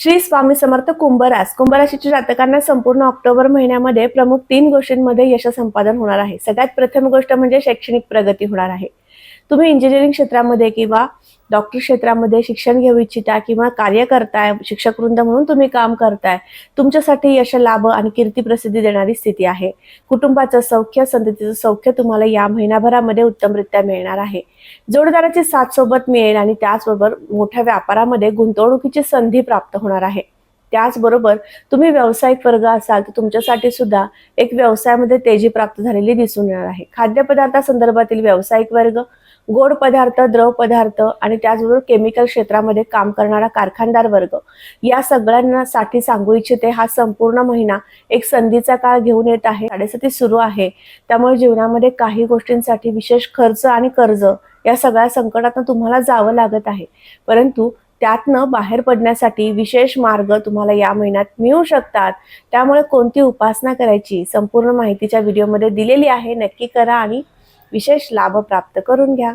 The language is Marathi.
श्री स्वामी समर्थ कुंभरास कुंभराशीच्या जातकांना संपूर्ण ऑक्टोबर महिन्यामध्ये प्रमुख तीन गोष्टींमध्ये यश संपादन होणार आहे. सगळ्यात प्रथम गोष्ट म्हणजे शैक्षणिक प्रगती होणार आहे. तुम्ही इंजिनिअरिंग क्षेत्रामध्ये किंवा डॉक्टर क्षेत्रामध्ये शिक्षण घेऊ इच्छिता किंवा कार्य करताय शिक्षक वृंद म्हणून तुम्ही काम करताय तुमच्यासाठी यश लाभ आणि कीर्ती प्रसिद्धी देणारी स्थिती आहे. कुटुंबाचं सौख्य संततीचं सौख्य तुम्हाला या महिनाभरामध्ये उत्तमरित्या मिळणार आहे. जोडदाराची साथ सोबत मिळेल आणि त्याचबरोबर मोठ्या व्यापारामध्ये गुंतवणुकीची संधी प्राप्त होणार आहे. त्याचबरोबर तुम्ही व्यावसायिक वर्ग असाल तर तुमच्यासाठी सुद्धा एक व्यवसायामध्ये तेजी प्राप्त झालेली दिसून येणार आहे. खाद्यपदार्थासंदर्भातील व्यावसायिक वर्ग गोड पदार्थ द्रव पदार्थ आणि त्याचबरोबर केमिकल क्षेत्रामध्ये काम करणारा कारखानदार वर्ग या सगळ्यांना साठी सांगू इच्छिते हा संपूर्ण महिना एक संधीचा काळ घेऊन येत आहे. साडेसाती सुरू आहे. त्यामुळे जीवनामध्ये काही गोष्टींसाठी विशेष खर्च आणि कर्ज या सगळ्या संकटातून तुम्हाला जावं लागत आहे. परंतु त्यातनं बाहेर पडण्यासाठी विशेष मार्ग तुम्हाला या महिन्यात मिळू शकतात. त्यामुळे कोणती उपासना करायची संपूर्ण माहितीच्या व्हिडिओमध्ये दिलेली आहे. नक्की करा आणि विशेष लाभ प्राप्त करून घ्या.